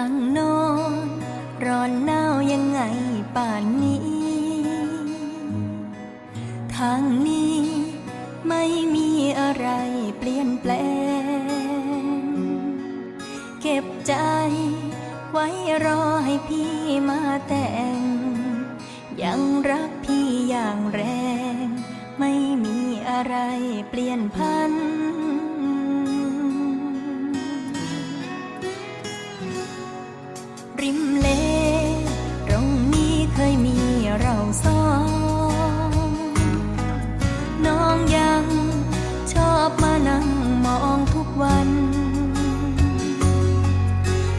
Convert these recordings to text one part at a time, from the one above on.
างนอน ร้อนหนาวยังไงป่านนี้ ทางนี้ไม่มีอะไรเปลี่ยนแปลง เก็บใจไว้รอให้พี่มาแต่ง ยังรักพี่อย่างแรง ไม่มีอะไรเปลี่ยนพัน วัน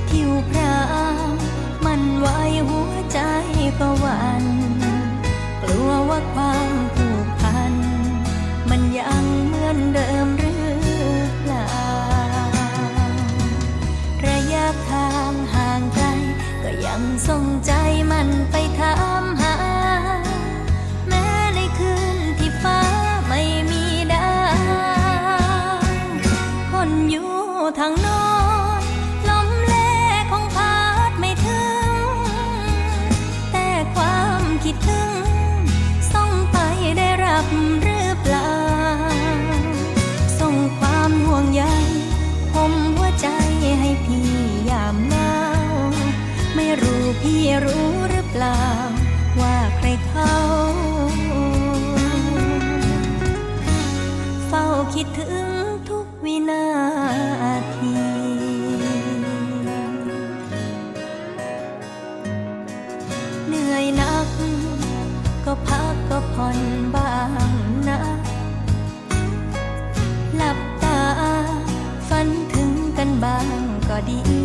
ผิวพรามมันไหวหัวใจก็วัน กลัวว่าความ พี่รู้หรือเปล่า ว่าใครเขาเฝ้าคิดถึงทุกวินาทีเหนื่อยนัก ก็พักก็ผ่อนบ้างนะหลับตาฝันถึงกันบ้างก็ดี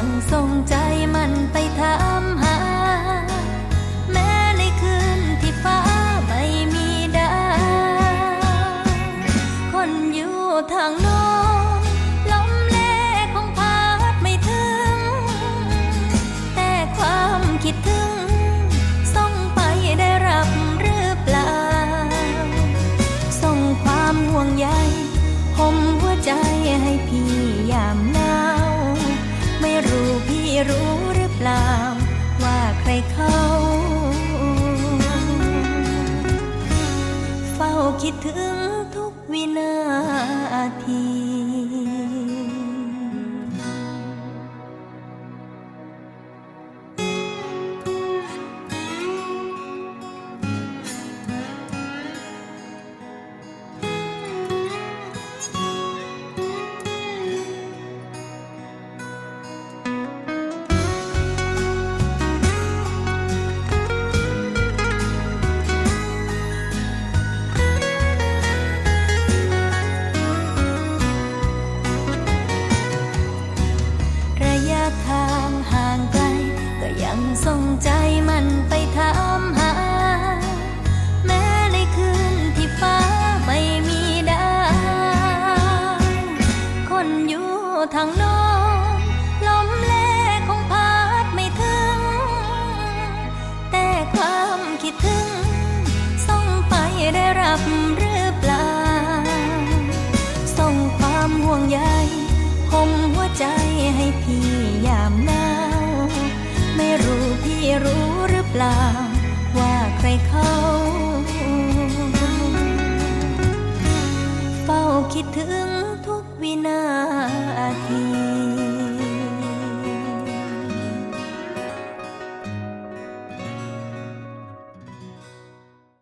ยังส่งใจมันไปถามหา แม้ในคืนที่ฟ้าไม่มีดาวคนอยู่ทางโน้นลมเล่ของพัดไม่ถึง แต่ความคิดถึงส่งไปได้รับหรือเปล่า ส่งความห่วงใยห่มหัวใจให้พี่ยามหนาม รู้พี่รู้หรือเปล่า ว่าใครเขาเฝ้าคิดถึงทุกวินาที ยังส่งใจมันไปถามหา แม้ในคืนที่ฟ้าไม่มีดาวคนอยู่ทางโน้นลมเล่ของพัดไม่ถึง แต่ความคิดถึง ส่งไปได้รับหรือเปล่า ส่งความห่วงใยห่มหัวใจให้พี่ยามหนา ไม่รู้พี่รู้หรือเปล่า